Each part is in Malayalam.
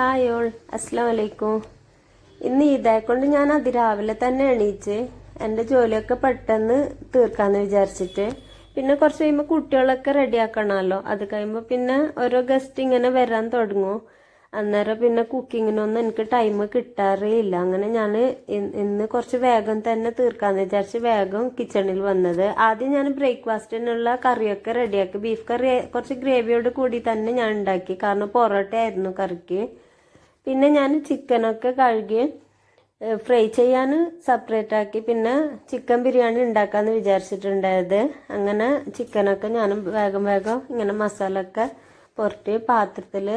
ഹായ് ഓൾ അസ്സാം ഇന്ന് ഇതായിക്കൊണ്ട് ഞാൻ അതിരാവിലെ തന്നെ എണീച്ച് എന്റെ ജോലിയൊക്കെ പെട്ടെന്ന് തീർക്കാന്ന് വിചാരിച്ചിട്ട് പിന്നെ കുറച്ച് കഴിയുമ്പോൾ കുട്ടികളൊക്കെ റെഡിയാക്കണമല്ലോ അത് കഴിയുമ്പോൾ പിന്നെ ഓരോ ഗസ്റ്റ് ഇങ്ങനെ വരാൻ തുടങ്ങും. അന്നേരം പിന്നെ കുക്കിങ്ങിനൊന്നും എനിക്ക് ടൈം കിട്ടാറേ ഇല്ല അങ്ങനെ ഞാൻ ഇന്ന് കുറച്ച് വേഗം തന്നെ തീർക്കാന്ന് വിചാരിച്ച് വേഗം കിച്ചണിൽ വന്നത്. ആദ്യം ഞാൻ ബ്രേക്ക്ഫാസ്റ്റിനുള്ള കറിയൊക്കെ റെഡിയാക്കി ബീഫ് കറി കുറച്ച് ഗ്രേവിയോട് കൂടി തന്നെ ഞാൻ ഉണ്ടാക്കി. കാരണം പൊറോട്ട ആയിരുന്നു കറിക്ക്. പിന്നെ ഞാൻ ചിക്കനൊക്കെ കഴുകി ഫ്രൈ ചെയ്യാൻ സെപ്പറേറ്റ് ആക്കി. പിന്നെ ചിക്കൻ ബിരിയാണി ഉണ്ടാക്കാന്ന് വിചാരിച്ചിട്ടുണ്ടായത്. അങ്ങനെ ചിക്കനൊക്കെ ഞാൻ വേഗം വേഗം ഇങ്ങനെ മസാല ഒക്കെ പുരട്ടി പാത്രത്തിൽ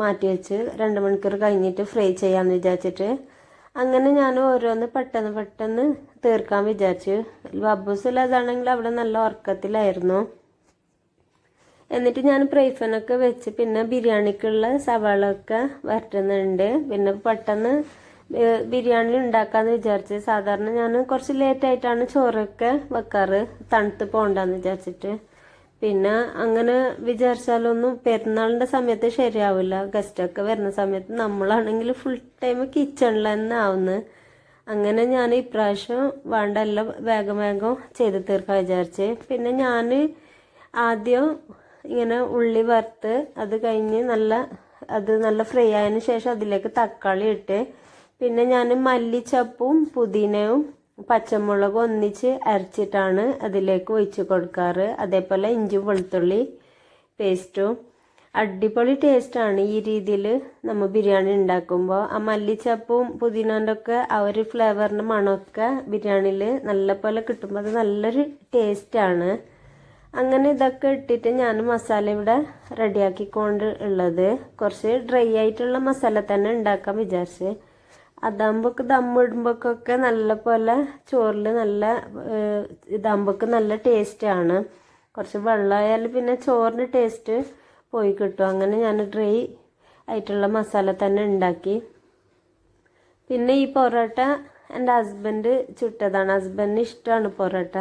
മാറ്റി വെച്ച് രണ്ട് മണിക്കൂർ കഴിഞ്ഞിട്ട് ഫ്രൈ ചെയ്യാമെന്ന് വിചാരിച്ചിട്ട്. അങ്ങനെ ഞാൻ ഓരോന്ന് പെട്ടെന്ന് പെട്ടെന്ന് തീർക്കാൻ വിചാരിച്ചു. ബബ്ബൂസിലതാണെങ്കിൽ അവിടെ നല്ല ഉറക്കത്തിലായിരുന്നു. എന്നിട്ട് ഞാൻ പ്രൈഫനൊക്കെ വെച്ച് പിന്നെ ബിരിയാണിക്കുള്ള സവാളൊക്കെ വരട്ടുന്നുണ്ട്. പിന്നെ പെട്ടെന്ന് ബിരിയാണി ഉണ്ടാക്കാന്ന് വിചാരിച്ച് സാധാരണ ഞാൻ കുറച്ച് ലേറ്റായിട്ടാണ് ചോറൊക്കെ വെക്കാറ് തണുത്ത് പോകണ്ടെന്ന് വിചാരിച്ചിട്ട്. പിന്നെ അങ്ങനെ വിചാരിച്ചാലൊന്നും പെരുന്നാളിന്റെ സമയത്ത് ശരിയാവില്ല. ഗസ്റ്റൊക്കെ വരുന്ന സമയത്ത് നമ്മളാണെങ്കിൽ ഫുൾ ടൈം കിച്ചണിൽ തന്നെ ആവുന്നു. അങ്ങനെ ഞാൻ ഇപ്രാവശ്യം വേണ്ട എല്ലാം വേഗം വേഗം ചെയ്ത് തീർക്കാൻ വിചാരിച്ച്. പിന്നെ ഞാൻ ആദ്യം ഇങ്ങനെ ഉള്ളി വറുത്ത് അത് കഴിഞ്ഞ് നല്ല അത് നല്ല ഫ്രൈ ആയതിനു ശേഷം അതിലേക്ക് തക്കാളി ഇട്ട് പിന്നെ ഞാൻ മല്ലിച്ചപ്പും പുതിനയും പച്ചമുളകും ഒന്നിച്ച് അരച്ചിട്ടാണ് അതിലേക്ക് ഒഴിച്ച് കൊടുക്കാറ്. അതേപോലെ ഇഞ്ചും വെളുത്തുള്ളി പേസ്റ്റും അടിപൊളി ടേസ്റ്റാണ് ഈ രീതിയിൽ നമ്മൾ ബിരിയാണി ഉണ്ടാക്കുമ്പോൾ ആ മല്ലിച്ചപ്പും പുതിനന്റെ ഒക്കെ ആ ഒരു ഫ്ലേവറിന്റെ മണമൊക്കെ ബിരിയാണിയിൽ നല്ല പോലെ കിട്ടുമ്പോൾ അത് നല്ലൊരു ടേസ്റ്റാണ് അങ്ങനെ ഇതൊക്കെ ഇട്ടിട്ട് ഞാൻ മസാല ഇവിടെ റെഡിയാക്കിക്കൊണ്ട് ഉള്ളത്. കുറച്ച് ഡ്രൈ ആയിട്ടുള്ള മസാല തന്നെ ഉണ്ടാക്കാൻ വിചാരിച്ച്. അതാകുമ്പോൾ ദമ്മിടുമ്പോഴൊക്കെ നല്ല പോലെ ചോറിൽ നല്ല ഇതാകുമ്പോൾ നല്ല ടേസ്റ്റാണ് കുറച്ച് വെള്ളമായാലും പിന്നെ ചോറിന് ടേസ്റ്റ് പോയി കിട്ടും. അങ്ങനെ ഞാൻ ഡ്രൈ ആയിട്ടുള്ള മസാല തന്നെ ഉണ്ടാക്കി. പിന്നെ ഈ പൊറോട്ട എന്റെ ഹസ്ബൻഡ് ചുട്ടതാണ്. ഹസ്ബൻഡിന് ഇഷ്ടമാണ് പൊറോട്ട.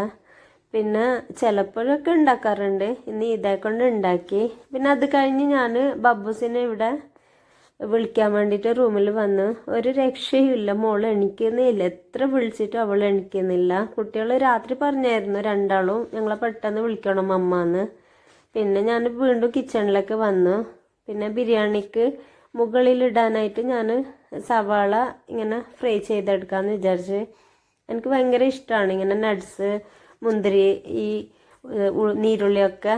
പിന്നെ ചിലപ്പോഴൊക്കെ ഉണ്ടാക്കാറുണ്ട്. ഇന്ന് ഇതേ കൊണ്ട് ഉണ്ടാക്കി. പിന്നെ അത് കഴിഞ്ഞ് ഞാൻ ബബ്ബൂസിനെ ഇവിടെ വിളിക്കാൻ വേണ്ടിയിട്ട് റൂമിൽ വന്ന് ഒരു രക്ഷയുമില്ല. മോൾ എണിക്കുന്നില്ല. എത്ര വിളിച്ചിട്ടും അവൾ എണിക്കുന്നില്ല. കുട്ടികൾ രാത്രി പറഞ്ഞായിരുന്നു രണ്ടാളും ഞങ്ങളെ പെട്ടെന്ന് വിളിക്കണം അമ്മ എന്ന് പിന്നെ ഞാൻ വീണ്ടും കിച്ചണിലേക്ക് വന്നു. പിന്നെ ബിരിയാണിക്ക് മുകളിലിടാനായിട്ട് ഞാൻ സവാള ഇങ്ങനെ ഫ്രൈ ചെയ്തെടുക്കാമെന്ന് വിചാരിച്ച്. എനിക്ക് ഭയങ്കര ഇഷ്ടമാണ് ഇങ്ങനെ നട്ട്സ് മുന്തിരി ഈ നീരുള്ളിയൊക്കെ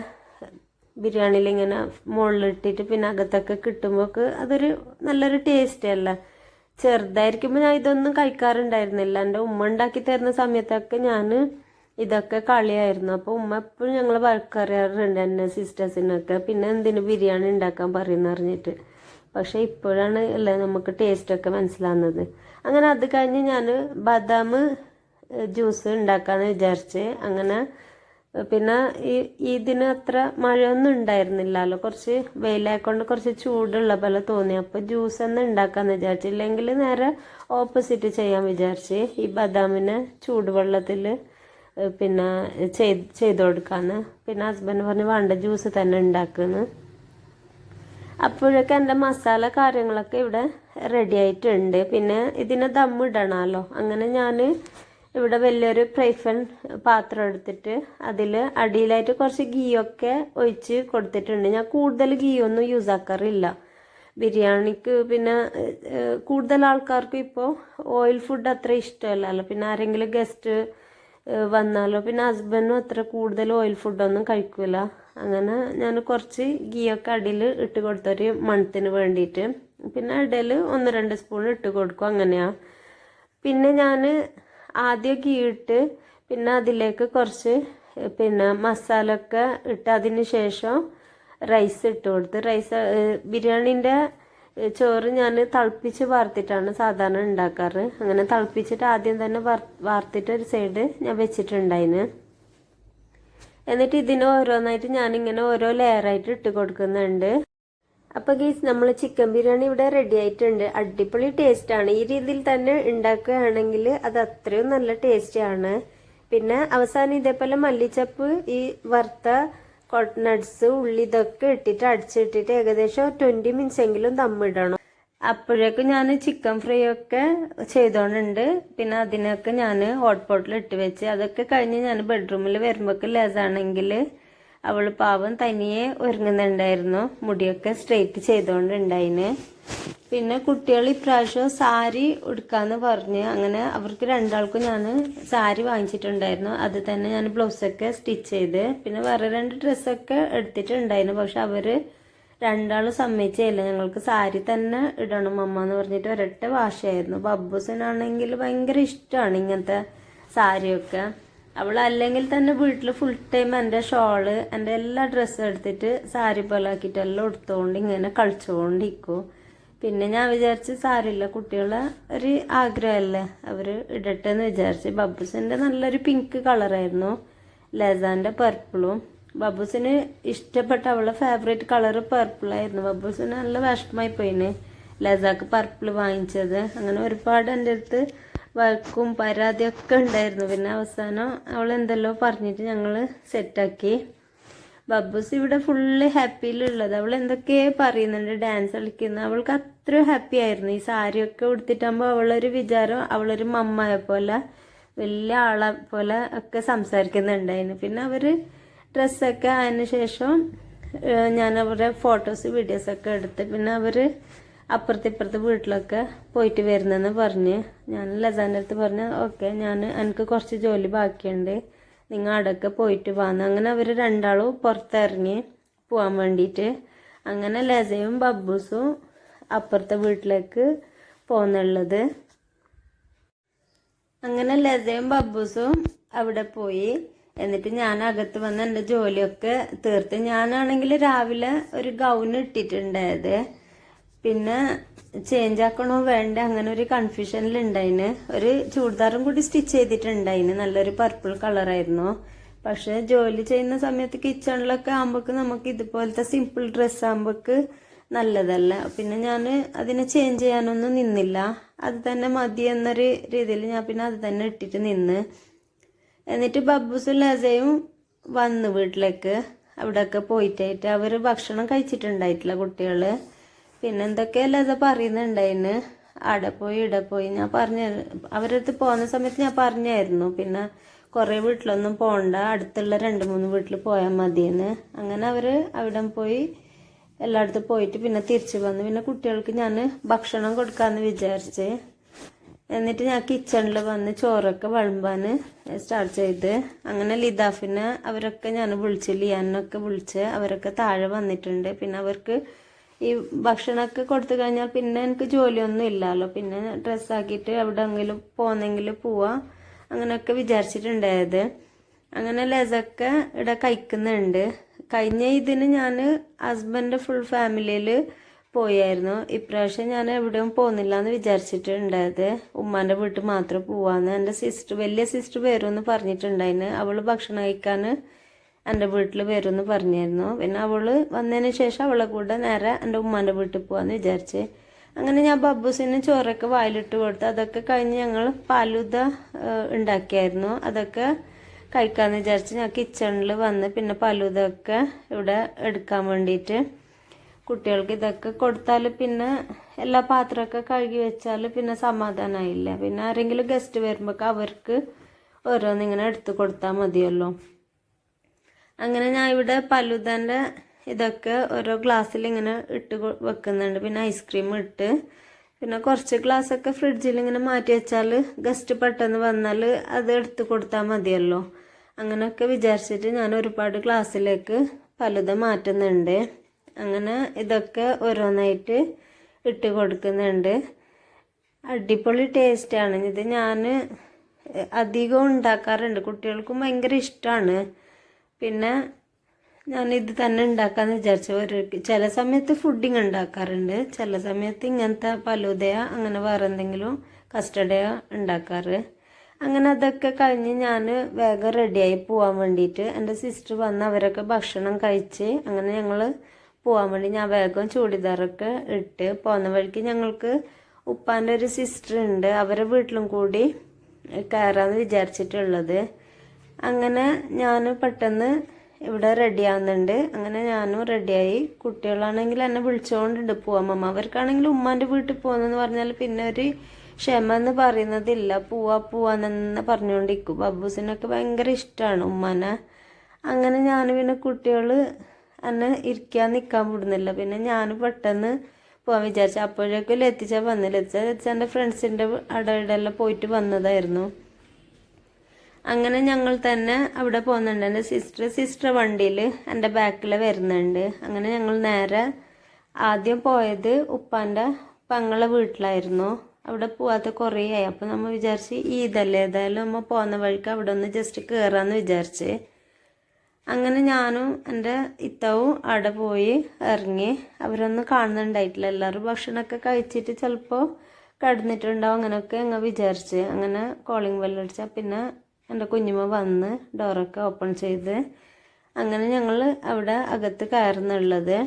ബിരിയാണിയിൽ ഇങ്ങനെ മുകളിലിട്ടിട്ട് പിന്നെ അകത്തൊക്കെ കിട്ടുമ്പോൾ അതൊരു നല്ലൊരു ടേസ്റ്റ് അല്ല? ചെറുതായിരിക്കുമ്പോൾ ഞാൻ ഇതൊന്നും കഴിക്കാറുണ്ടായിരുന്നില്ല. എന്റെ ഉമ്മ ഉണ്ടാക്കി തരുന്ന സമയത്തൊക്കെ ഞാൻ ഇതൊക്കെ കളിയായിരുന്നു. അപ്പോൾ ഉമ്മ എപ്പോഴും ഞങ്ങൾ വഴക്കറിയാറുണ്ട് എന്റെ സിസ്റ്റേഴ്സിനൊക്കെ പിന്നെ എന്തിനു ബിരിയാണി ഉണ്ടാക്കാൻ പറയുന്ന അറിഞ്ഞിട്ട് പക്ഷേ ഇപ്പോഴാണ് അല്ലേ നമുക്ക് ടേസ്റ്റൊക്കെ മനസ്സിലാവുന്നത്. അങ്ങനെ അത് കഴിഞ്ഞ് ഞാൻ ബദാം ജ്യൂസ് ഉണ്ടാക്കാമെന്ന് വിചാരിച്ച് അങ്ങനെ പിന്നെ ഈ ഇതിന് അത്ര മഴയൊന്നും ഉണ്ടായിരുന്നില്ലല്ലോ. കുറച്ച് വെയിലായിക്കൊണ്ട് കുറച്ച് ചൂടുള്ള പോലെ തോന്നി. അപ്പോൾ ജ്യൂസ് തന്നെ ഉണ്ടാക്കാമെന്ന് വിചാരിച്ചു ഇല്ലെങ്കിൽ നേരെ ഓപ്പോസിറ്റ് ചെയ്യാൻ വിചാരിച്ച് ഈ ബദാമിനെ ചൂടുവെള്ളത്തിൽ പിന്നെ ചെയ്ത് ചെയ്ത് കൊടുക്കാന്ന്. പിന്നെ ഹസ്ബൻഡ് പറഞ്ഞ് വേണ്ട ജ്യൂസ് തന്നെ ഉണ്ടാക്കുന്നു. അപ്പോഴൊക്കെ എന്റെ മസാല കാര്യങ്ങളൊക്കെ ഇവിടെ റെഡി ആയിട്ടുണ്ട്. പിന്നെ ഇതിനെ ദമ്മിടണമല്ലോ അങ്ങനെ ഞാൻ ഇവിടെ വലിയൊരു പ്രൈഫൻ പാത്രം എടുത്തിട്ട് അതിൽ അടിയിലായിട്ട് കുറച്ച് ഗീയൊക്കെ ഒഴിച്ച് കൊടുത്തിട്ടുണ്ട്. ഞാൻ കൂടുതൽ ഗീയൊന്നും യൂസ് ആക്കാറില്ല. ബിരിയാണിക്ക് പിന്നെ കൂടുതൽ ആൾക്കാർക്ക് ഇപ്പോൾ ഓയിൽ ഫുഡ് അത്ര ഇഷ്ടമല്ലല്ലോ. പിന്നെ ആരെങ്കിലും ഗസ്റ്റ് വന്നാലോ പിന്നെ ഹസ്ബൻഡും അത്ര കൂടുതൽ ഓയിൽ ഫുഡൊന്നും കഴിക്കില്ല അങ്ങനെ ഞാൻ കുറച്ച് ഗീയൊക്കെ അടിയിൽ ഇട്ട് കൊടുത്തൊരു മണത്തിന് വേണ്ടിയിട്ട്. പിന്നെ ഇടയിൽ ഒന്ന് രണ്ട് സ്പൂൺ ഇട്ട് കൊടുക്കും അങ്ങനെയാണ് പിന്നെ ഞാൻ ആദ്യം ഗീ ഇട്ട് പിന്നെ അതിലേക്ക് കുറച്ച് പിന്നെ മസാല ഒക്കെ ഇട്ട് അതിന് ശേഷം റൈസ് ഇട്ട് കൊടുത്ത്. റൈസ് ബിരിയാണീന്റെ ചോറ് ഞാൻ തിളപ്പിച്ച് വാർത്തിട്ടാണ് സാധാരണ ഉണ്ടാക്കാറ്. അങ്ങനെ തിളപ്പിച്ചിട്ട് ആദ്യം തന്നെ വാർത്തിട്ട് ഒരു സൈഡ് ഞാൻ വെച്ചിട്ടുണ്ടായിന്. എന്നിട്ട് ഇതിന് ഓരോന്നായിട്ട് ഞാനിങ്ങനെ ഓരോ ലെയറായിട്ട് ഇട്ട് കൊടുക്കുന്നുണ്ട്. അപ്പോൾ ഗീസ് നമ്മൾ ചിക്കൻ ബിരിയാണി ഇവിടെ റെഡി ആയിട്ടുണ്ട്. അടിപൊളി ടേസ്റ്റ് ആണ്. ഈ രീതിയിൽ തന്നെ ഉണ്ടാക്കുകയാണെങ്കിൽ അത് അത്രയും നല്ല ടേസ്റ്റാണ് പിന്നെ അവസാനം ഇതേപോലെ മല്ലിച്ചപ്പ് ഈ വറുത്ത നട്ട്സ് ഉള്ളി ഇതൊക്കെ ഇട്ടിട്ട് അടിച്ചിട്ടിട്ട് ഏകദേശം ട്വന്റി മിനിറ്റ്സ് എങ്കിലും ദമ്മിടണം അപ്പോഴേക്കും ഞാൻ ചിക്കൻ ഫ്രൈ ഒക്കെ ചെയ്തോണ്ടുണ്ട് പിന്നെ അതിനൊക്കെ ഞാൻ ഹോട്ട് പോട്ടിൽ ഇട്ട് വെച്ച് അതൊക്കെ കഴിഞ്ഞ് ഞാൻ ബെഡ്റൂമിൽ വരുമ്പോഴേക്ക് ലേസാണെങ്കിൽ അവൾ പാവം തനിയെ ഒരുങ്ങുന്നുണ്ടായിരുന്നു. മുടിയൊക്കെ സ്ട്രെയിറ്റ് ചെയ്തോണ്ടിണ്ടായിന്. പിന്നെ കുട്ടികൾ ഇപ്രാവശ്യം സാരി ഉടുക്കാന്ന് പറഞ്ഞ് അങ്ങനെ അവർക്ക് രണ്ടാൾക്കും ഞാൻ സാരി വാങ്ങിച്ചിട്ടുണ്ടായിരുന്നു. അത് തന്നെ ഞാൻ ബ്ലൗസൊക്കെ സ്റ്റിച്ച് ചെയ്ത്. പിന്നെ വേറെ രണ്ട് ഡ്രസ്സൊക്കെ എടുത്തിട്ടുണ്ടായിരുന്നു. പക്ഷെ അവർ രണ്ടാളും സമ്മതിച്ചില്ല ഞങ്ങൾക്ക് സാരി തന്നെ ഇടണം അമ്മ എന്ന് പറഞ്ഞിട്ട് ഒരൊറ്റ വാശയായിരുന്നു. ബബ്ബൂസിനാണെങ്കിൽ ഭയങ്കര ഇഷ്ടമാണ് ഇങ്ങനത്തെ സാരിയൊക്കെ. അവൾ അല്ലെങ്കിൽ തന്നെ വീട്ടിൽ ഫുൾ ടൈം എന്റെ ഷോൾ എന്റെ എല്ലാ ഡ്രസ്സും എടുത്തിട്ട് സാരി പോലെ ആക്കിയിട്ട് എല്ലാം എടുത്തുകൊണ്ട് ഇങ്ങനെ കളിച്ചുകൊണ്ടിരിക്കും പിന്നെ ഞാൻ വിചാരിച്ച് സാരില്ല കുട്ടികളെ ഒരു ആഗ്രഹമല്ലേ അവർ ഇടട്ടെ എന്ന് വിചാരിച്ച്. ബബ്ബൂസിന്റെ നല്ലൊരു പിങ്ക് കളറായിരുന്നു ലെസാന്റെ പർപ്പിളും ബബ്ബൂസിന് ഇഷ്ടപ്പെട്ട അവളെ ഫേവറേറ്റ് കളർ പർപ്പിളായിരുന്നു ബബ്ബൂസിന് നല്ല വിഷമമായി പോയിന്. ലസാക്ക് പർപ്പിൾ വാങ്ങിച്ചത്. അങ്ങനെ ഒരുപാട് എന്റെ അടുത്ത് വഴക്കും പരാതിയൊക്കെ ഉണ്ടായിരുന്നു. പിന്നെ അവസാനം അവൾ എന്തെല്ലോ പറഞ്ഞിട്ട് ഞങ്ങൾ സെറ്റാക്കി ബബ്ബൂസ് ഇവിടെ ഫുള്ള് ഹാപ്പിയിലുള്ളത് അവൾ എന്തൊക്കെ പറയുന്നുണ്ട് ഡാൻസ് കളിക്കുന്നത് അവൾക്ക് അത്ര ഹാപ്പി ആയിരുന്നു. ഈ സാരിയൊക്കെ ഉടുത്തിട്ടാകുമ്പോൾ അവളൊരു വിചാരം അവളൊരു മമ്മയെ പോലെ വലിയ ആളെ പോലെ ഒക്കെ സംസാരിക്കുന്നുണ്ടായിരുന്നു. പിന്നെ അവർ ഡ്രസ്സൊക്കെ ആയതിനു ശേഷം ഞാൻ അവരുടെ ഫോട്ടോസ് വീഡിയോസൊക്കെ എടുത്ത് പിന്നെ അവർ അപ്പുറത്ത് ഇപ്പുറത്തെ വീട്ടിലൊക്കെ പോയിട്ട് വരുന്നെന്ന് പറഞ്ഞ്. ഞാൻ ലസാന്റെ അടുത്ത് പറഞ്ഞ് ഓക്കെ ഞാൻ എനിക്ക് കുറച്ച് ജോലി ബാക്കിയുണ്ട്. നിങ്ങൾ അടക്ക പോയിട്ട് വാന്ന് അങ്ങനെ അവർ രണ്ടാളും പുറത്തിറങ്ങി പോകാൻ വേണ്ടിയിട്ട്. അങ്ങനെ ലസയും ബബ്ബൂസും അപ്പുറത്തെ വീട്ടിലേക്ക് പോകുന്നുള്ളത് അങ്ങനെ ലതയും ബബ്ബൂസും അവിടെ പോയി. എന്നിട്ട് ഞാൻ അകത്ത് വന്ന് എന്റെ ജോലിയൊക്കെ തീർത്ത്. ഞാനാണെങ്കിൽ രാവിലെ ഒരു ഗൗൺ ഇട്ടിട്ടുണ്ടായത്. പിന്നെ ചേഞ്ച് ആക്കണോ വേണ്ട അങ്ങനെ ഒരു കൺഫ്യൂഷനിൽ ഉണ്ടായിന് ഒരു ചൂടിദാറും കൂടി സ്റ്റിച്ച് ചെയ്തിട്ടുണ്ടായിന്. നല്ലൊരു പർപ്പിൾ കളറായിരുന്നു പക്ഷെ ജോലി ചെയ്യുന്ന സമയത്ത് കിച്ചണിലൊക്കെ ആകുമ്പോക്ക് നമുക്ക് ഇതുപോലത്തെ സിമ്പിൾ ഡ്രസ്സ് ആകുമ്പോക്ക് നല്ലതല്ല. പിന്നെ ഞാൻ അതിനെ ചേഞ്ച് ചെയ്യാനൊന്നും നിന്നില്ല. അത് തന്നെ മതി എന്നൊരു രീതിയിൽ ഞാൻ പിന്നെ അത് തന്നെ ഇട്ടിട്ട് നിന്ന്. എന്നിട്ട് ബബ്ബൂസും ലസയും വന്നു വീട്ടിലേക്ക്. അവിടെയൊക്കെ പോയിട്ടായിട്ട് അവർ ഭക്ഷണം കഴിച്ചിട്ടുണ്ടായിട്ടില്ല കുട്ടികൾ പിന്നെ അത് പറയുന്നുണ്ടായിന് അവിടെ പോയി ഇവിടെ പോയി. ഞാൻ പറഞ്ഞ അവരടുത്ത് പോകുന്ന സമയത്ത് ഞാൻ പറഞ്ഞായിരുന്നു. പിന്നെ കുറേ വീട്ടിലൊന്നും പോകണ്ട അടുത്തുള്ള രണ്ട് മൂന്ന് വീട്ടിൽ പോയാൽ മതിയെന്ന്. അങ്ങനെ അവർ അവിടെ പോയി എല്ലായിടത്തും പോയിട്ട് പിന്നെ തിരിച്ചു വന്നു. പിന്നെ കുട്ടികൾക്ക് ഞാൻ ഭക്ഷണം കൊടുക്കാമെന്ന് വിചാരിച്ച്. എന്നിട്ട് ഞാൻ കിച്ചണിൽ വന്ന് ചോറൊക്കെ വിളമ്പാൻ സ്റ്റാർട്ട് ചെയ്ത്. അങ്ങനെ ലിതാഫിനെ അവരൊക്കെ ഞാൻ വിളിച്ച് ലിയാനൊക്കെ വിളിച്ച് അവരൊക്കെ താഴെ വന്നിട്ടുണ്ട്. പിന്നെ അവർക്ക് ഈ ഭക്ഷണമൊക്കെ കൊടുത്തു കഴിഞ്ഞാൽ പിന്നെ എനിക്ക് ജോലിയൊന്നും ഇല്ലല്ലോ. പിന്നെ ഡ്രസ്സാക്കിയിട്ട് എവിടെയെങ്കിലും പോകുന്നെങ്കിൽ പോവാ. അങ്ങനെയൊക്കെ വിചാരിച്ചിട്ടുണ്ടായത് അങ്ങനെ ലെസൊക്കെ ഇവിടെ കഴിക്കുന്നുണ്ട്. കഴിഞ്ഞ ഇതിന് ഞാൻ ഹസ്ബൻഡ് ഫുൾ ഫാമിലിയിൽ പോയായിരുന്നു. ഇപ്രാവശ്യം ഞാൻ എവിടെയും പോകുന്നില്ല എന്ന് വിചാരിച്ചിട്ടുണ്ടായത് ഉമ്മാന്റെ വീട്ടിൽ മാത്രം പോവാന്ന്. എന്റെ സിസ്റ്റർ വലിയ സിസ്റ്റർ വരുമെന്ന് പറഞ്ഞിട്ടുണ്ടായിരുന്നു അവൾ ഭക്ഷണം കഴിക്കാൻ എന്റെ വീട്ടിൽ വരുമെന്ന് പറഞ്ഞായിരുന്നു പിന്നെ അവൾ വന്നതിന് ശേഷം അവളെ കൂടെ നേരെ എന്റെ ഉമ്മാന്റെ വീട്ടിൽ പോകാമെന്ന് വിചാരിച്ച്. അങ്ങനെ ഞാൻ ബബ്ബൂസിന് ചോറൊക്കെ വായിലിട്ട് കൊടുത്ത് അതൊക്കെ കഴിഞ്ഞ് ഞങ്ങൾ പാലുത ഉണ്ടാക്കിയായിരുന്നു. അതൊക്കെ കഴിക്കാമെന്ന് വിചാരിച്ച് ഞാൻ കിച്ചണിൽ വന്ന് പിന്നെ പലുതൊക്കെ ഇവിടെ എടുക്കാൻ വേണ്ടിയിട്ട് കുട്ടികൾക്ക് ഇതൊക്കെ കൊടുത്താൽ പിന്നെ എല്ലാ പാത്രമൊക്കെ കഴുകി വെച്ചാൽ പിന്നെ സമാധാനമായില്ല പിന്നെ ആരെങ്കിലും ഗസ്റ്റ് വരുമ്പോൾ അവർക്ക് ഓരോന്നിങ്ങനെ എടുത്ത് കൊടുത്താൽ മതിയല്ലോ. അങ്ങനെ ഞാൻ ഇവിടെ പലുതന്റെ ഇതൊക്കെ ഓരോ ഗ്ലാസ്സിൽ ഇങ്ങനെ ഇട്ട് വെക്കുന്നുണ്ട്. പിന്നെ ഐസ്ക്രീം ഇട്ട്. പിന്നെ കുറച്ച് ഗ്ലാസ്സൊക്കെ ഫ്രിഡ്ജിൽ ഇങ്ങനെ മാറ്റി വെച്ചാൽ ഗസ്റ്റ് പെട്ടെന്ന് വന്നാൽ അത് എടുത്ത് കൊടുത്താൽ മതിയല്ലോ. അങ്ങനെയൊക്കെ വിചാരിച്ചിട്ട് ഞാൻ ഒരുപാട് ഗ്ലാസ്സിലേക്ക് പലതും മാറ്റുന്നുണ്ട്. അങ്ങനെ ഇതൊക്കെ ഓരോന്നായിട്ട് ഇട്ട് കൊടുക്കുന്നുണ്ട്. അടിപൊളി ടേസ്റ്റാണ് ഇത് ഞാൻ അധികം ഉണ്ടാക്കാറുണ്ട്. കുട്ടികൾക്കും ഭയങ്കര ഇഷ്ടമാണ് പിന്നെ ഞാൻ ഇത് തന്നെ ഉണ്ടാക്കാന്ന് വിചാരിച്ചു. ഒരു ചില സമയത്ത് ഫുഡിങ് ഉണ്ടാക്കാറുണ്ട്. ചില സമയത്ത് ഇങ്ങനത്തെ പലൂതയോ അങ്ങനെ വേറെ എന്തെങ്കിലും കസ്റ്റഡിയോ ഉണ്ടാക്കാറ്. അങ്ങനെ അതൊക്കെ കഴിഞ്ഞ് ഞാൻ വേഗം റെഡിയായി പോകാൻ വേണ്ടിയിട്ട് എന്റെ സിസ്റ്റർ വന്ന് അവരൊക്കെ ഭക്ഷണം കഴിച്ച് അങ്ങനെ ഞങ്ങൾ പോകാൻ വേണ്ടി ഞാൻ വേഗം ചൂടിദാറൊക്കെ ഇട്ട് പോകുന്ന വഴിക്ക് ഞങ്ങൾക്ക് ഉപ്പാന്റെ ഒരു സിസ്റ്റർ ഉണ്ട്. അവരെ വീട്ടിലും കൂടി കയറാമെന്ന് വിചാരിച്ചിട്ടുള്ളത്. അങ്ങനെ ഞാൻ പെട്ടെന്ന് ഇവിടെ റെഡി ആവുന്നുണ്ട്. അങ്ങനെ ഞാനും റെഡിയായി കുട്ടികളാണെങ്കിൽ എന്നെ വിളിച്ചുകൊണ്ടുണ്ട് പോവാം അമ്മ അവർക്കാണെങ്കിൽ ഉമ്മാന്റെ വീട്ടിൽ പോകുന്നെന്ന് പറഞ്ഞാൽ പിന്നെ ഒരു ക്ഷമ എന്ന് പറയുന്നതില്ല. പോവാ പോവാന്നെന്ന് പറഞ്ഞുകൊണ്ടിരിക്കും ബബ്ബൂസിനൊക്കെ ഭയങ്കര ഇഷ്ടമാണ് ഉമ്മാനെ. അങ്ങനെ ഞാൻ പിന്നെ കുട്ടികൾ എന്നെ ഇരിക്കാൻ നിൽക്കാൻ വിടുന്നില്ല. പിന്നെ ഞാൻ പെട്ടെന്ന് പോകാൻ വിചാരിച്ചു. അപ്പോഴേക്കും ലത്തിച്ച വന്നില്ല ലത്തിച്ച ലത്തിച്ച എന്റെ ഫ്രണ്ട്സിന്റെ അടയിടെല്ലാം പോയിട്ട് വന്നതായിരുന്നു. അങ്ങനെ ഞങ്ങൾ തന്നെ അവിടെ പോകുന്നുണ്ട്. എന്റെ സിസ്റ്റർ സിസ്റ്റർ വണ്ടിയിൽ എന്റെ ബാക്കിൽ വരുന്നുണ്ട്. അങ്ങനെ ഞങ്ങൾ നേരെ ആദ്യം പോയത് ഉപ്പാന്റെ പങ്ങളെ വീട്ടിലായിരുന്നു. അവിടെ പോവാത്ത കുറേ ആയി. അപ്പോൾ നമ്മൾ വിചാരിച്ച് ഈദല്ലേ ഏതായാലും നമ്മൾ പോകുന്ന വഴിക്ക് അവിടെ ഒന്ന് ജസ്റ്റ് കയറാമെന്ന് വിചാരിച്ച്. അങ്ങനെ ഞാനും എന്റെ ഇത്തവും അവിടെ പോയി ഇറങ്ങി. അവരൊന്നും കാണുന്നുണ്ടായിട്ടില്ല. എല്ലാവരും ഭക്ഷണമൊക്കെ കഴിച്ചിട്ട് ചിലപ്പോൾ കിടന്നിട്ടുണ്ടാവും അങ്ങനെയൊക്കെ ഞങ്ങൾ വിചാരിച്ച്. അങ്ങനെ കോളിംഗ് ബെല്ലടിച്ചാൽ പിന്നെ എന്റെ കുഞ്ഞുമ്മ വന്ന് ഡോറൊക്കെ ഓപ്പൺ ചെയ്ത്. അങ്ങനെ ഞങ്ങൾ അവിടെ അകത്ത് കയറുന്നുള്ളത്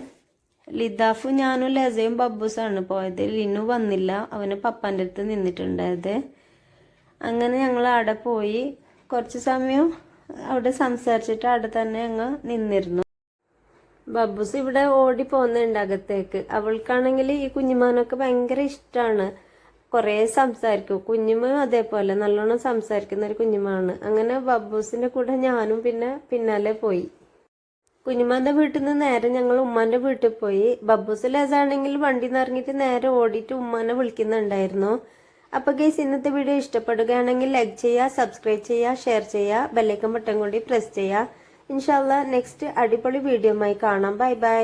ലിതാഫ് ഞാനും ലസയും ബബ്ബൂസാണ് പോയത്. ലിനു വന്നില്ല. അവന് പപ്പാന്റെ അടുത്ത് നിന്നിട്ടുണ്ടായത്. അങ്ങനെ ഞങ്ങൾ അവിടെ പോയി. കുറച്ച് സമയം അവിടെ സംസാരിച്ചിട്ട് അവിടെ തന്നെ ഞങ്ങൾ നിന്നിരുന്നു. ബബ്ബൂസ് ഇവിടെ ഓടി പോകുന്നുണ്ട് അകത്തേക്ക്. അവൾക്കാണെങ്കിൽ ഈ കുഞ്ഞുമാനൊക്കെ ഭയങ്കര ഇഷ്ടമാണ് കുറേ സംസാരിക്കും. കുഞ്ഞുമ അതേപോലെ നല്ലോണം സംസാരിക്കുന്ന ഒരു കുഞ്ഞുമാണ് അങ്ങനെ ബബ്ബൂസിന്റെ കൂടെ ഞാനും പിന്നെ പിന്നാലെ പോയി. കുഞ്ഞുമാന്റെ വീട്ടിൽ നിന്ന് നേരെ ഞങ്ങൾ ഉമ്മാന്റെ വീട്ടിൽ പോയി. ബബ്ബൂസ് ലേസാണെങ്കിൽ വണ്ടി നിന്ന് ഇറങ്ങിയിട്ട് നേരെ ഓടിയിട്ട് ഉമ്മാനെ വിളിക്കുന്നുണ്ടായിരുന്നു. അപ്പോൾ ഗേസ് ഇന്നത്തെ വീഡിയോ ഇഷ്ടപ്പെടുകയാണെങ്കിൽ ലൈക്ക് ചെയ്യുക സബ്സ്ക്രൈബ് ചെയ്യുക ഷെയർ ചെയ്യുക ബെല്ലൈക്കൻ ബട്ടൺ കൂടി പ്രസ് ചെയ്യുക. ഇൻഷാല്ല നെക്സ്റ്റ് അടിപൊളി വീഡിയോമായി കാണാം. Bye bye